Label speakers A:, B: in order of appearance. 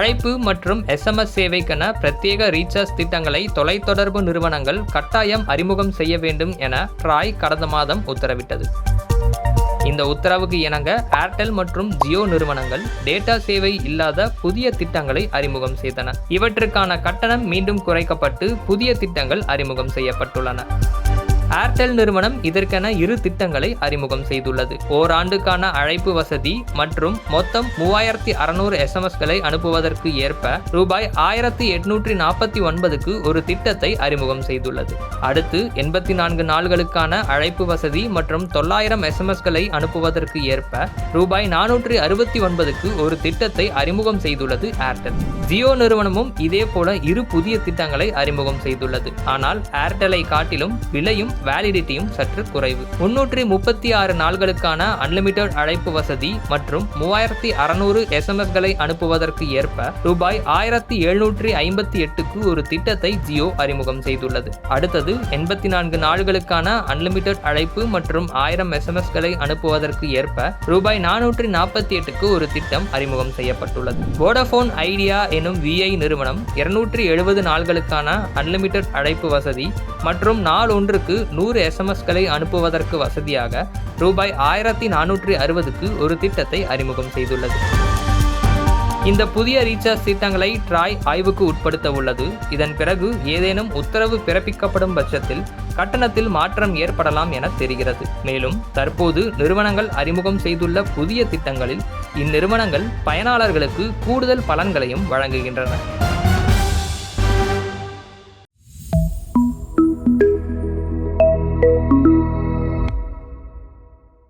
A: அழைப்பு மற்றும் எஸ்எம்எஸ் சேவைக்கென பிரத்யேக ரீசார்ஜ் திட்டங்களை தொலைத்தொடர்பு நிறுவனங்கள் கட்டாயம் அறிமுகம் செய்ய வேண்டும் என ட்ராய் கடந்த மாதம் உத்தரவிட்டது. இந்த உத்தரவுக்கு இணங்க ஏர்டெல் மற்றும் ஜியோ நிறுவனங்கள் டேட்டா சேவை இல்லாத புதிய திட்டங்களை அறிமுகம் செய்தன. இவற்றுக்கான கட்டணம் மீண்டும் குறைக்கப்பட்டு புதிய திட்டங்கள் அறிமுகம் செய்யப்பட்டுள்ளன. ஏர்டெல் நிறுவனம் இதற்கென இரு திட்டங்களை அறிமுகம் செய்துள்ளது. ஓராண்டுக்கான அழைப்பு வசதி மற்றும் மொத்தம் மூவாயிரத்தி அறுநூறு எஸ்எம்எஸ்களை அனுப்புவதற்கு ஏற்ப ரூபாய் ஆயிரத்தி எட்நூற்றி நாற்பத்தி ஒன்பதுக்கு ஒரு திட்டத்தை அறிமுகம் செய்துள்ளது. அடுத்து எண்பத்தி நான்கு நாள்களுக்கான அழைப்பு வசதி மற்றும் தொள்ளாயிரம் எஸ்எம்எஸ்களை அனுப்புவதற்கு ஏற்ப ரூபாய் நானூற்றி அறுபத்தி ஒன்பதுக்கு ஒரு திட்டத்தை அறிமுகம் செய்துள்ளது ஏர்டெல் ஜியோ நிறுவனமும் இதே போல இரு புதிய திட்டங்களை அறிமுகம் செய்துள்ளது. ஆனால் ஏர்டெலை காட்டிலும் விலையும் வேலிடிட்டியும் சற்று குறைவு. முன்னூற்றி முப்பத்தி ஆறு நாள்களுக்கான அன்லிமிட்டெட் அழைப்பு வசதி மற்றும் மூவாயிரத்தி அறுநூறு எஸ்எம்எஸ்களை அனுப்புவதற்கு ஏற்ப ரூபாய் ஆயிரத்தி எழுநூற்றி ஐம்பத்தி எட்டுக்கு ஒரு திட்டத்தை ஜியோ அறிமுகம் செய்துள்ளது. அடுத்தது எண்பத்தி நான்கு நாள்களுக்கான அன்லிமிட்டெட் அழைப்பு மற்றும் ஆயிரம் எஸ்எம்எஸ்களை அனுப்புவதற்கு ஏற்ப ரூபாய் நானூற்றி நாற்பத்தி எட்டுக்கு ஒரு திட்டம் அறிமுகம் செய்யப்பட்டுள்ளது. வோடஃபோன் ஐடியா எனும் விஐ நிறுவனம் இருநூற்றி எழுபது நாள்களுக்கான அன்லிமிட்டெட் அழைப்பு வசதி மற்றும் நாள் ஒன்றுக்கு நூறு எஸ்எம்எஸ்களை அனுப்புவதற்கு வசதியாக ரூபாய் ஆயிரத்தி நானூற்றி அறுபதுக்கு ஒரு திட்டத்தை அறிமுகம் செய்துள்ளது. இந்த புதிய ரீசார்ஜ் திட்டங்களை ட்ராய் ஆய்வுக்கு உட்படுத்த உள்ளது. இதன் பிறகு ஏதேனும் உத்தரவு பிறப்பிக்கப்படும் பட்சத்தில் கட்டணத்தில் மாற்றம் ஏற்படலாம் என தெரிகிறது. மேலும் தற்போது நிறுவனங்கள் அறிமுகம் செய்துள்ள புதிய திட்டங்களில் இந்நிறுவனங்கள் பயனாளர்களுக்கு கூடுதல் பலன்களையும் வழங்குகின்றன.